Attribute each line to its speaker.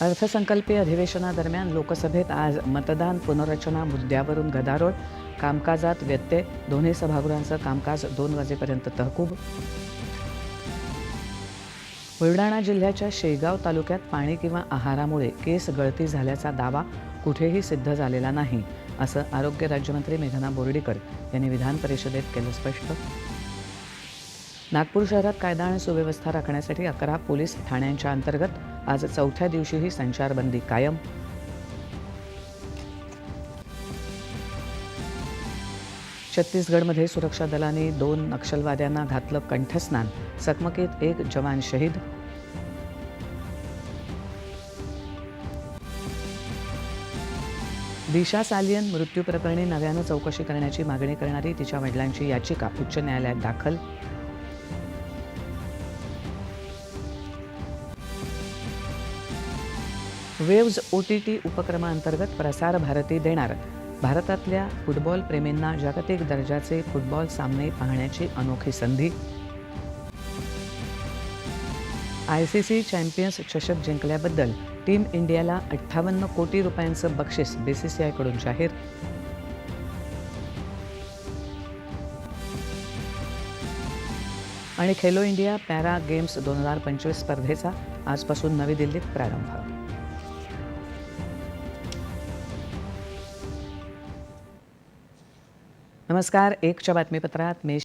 Speaker 1: अर्थसंकल्पीय अधिवेशनादरम्यान लोकसभेत आज मतदान पुनर्रचना मुद्द्यावरून गदारोळ. कामकाजात व्यत्यय. दोन्ही सभागृहांचं कामकाज दोन वाजेपर्यंत तहकूब. बुलढाणा जिल्ह्याच्या शेगाव तालुक्यात पाणी किंवा आहारामुळे केस गळती झाल्याचा दावा कुठेही सिद्ध झालेला नाही असं आरोग्य राज्यमंत्री मेघना बोर्डीकर यांनी विधान परिषदेत केलं स्पष्ट. नागपूर शहरात कायदा आणि सुव्यवस्था राखण्यासाठी अकरा पोलीस ठाण्यांच्या अंतर्गत आज चौथ्या दिवशीही संचारबंदी कायम. छत्तीसगडमध्ये सुरक्षा दलांनी दोन नक्षलवाद्यांना घातलं कंठस्नान. चकमकीत एक जवान शहीद. दिशा सालियन मृत्यूप्रकरणी नव्यानं चौकशी करण्याची मागणी करणारी तिच्या वडिलांची याचिका उच्च न्यायालयात दाखल. वेव्ज ओ टी टी उपक्रमाअंतर्गत प्रसार भारती देणार. भारतातल्या फुटबॉल प्रेमींना जागतिक दर्जाचे फुटबॉल सामने पाहण्याची अनोखी संधी. आय सी सी चॅम्पियन्स चषक जिंकल्याबद्दल टीम इंडियाला अठ्ठावन्न कोटी रुपयांचं बक्षीस बीसीसीआयकडून जाहीर. आणि खेलो इंडिया पॅरा गेम्स दोन हजार पंचवीस स्पर्धेचा आजपासून नवी दिल्लीत प्रारंभ. नमस्कार एकच्या बातमीपत्रात मी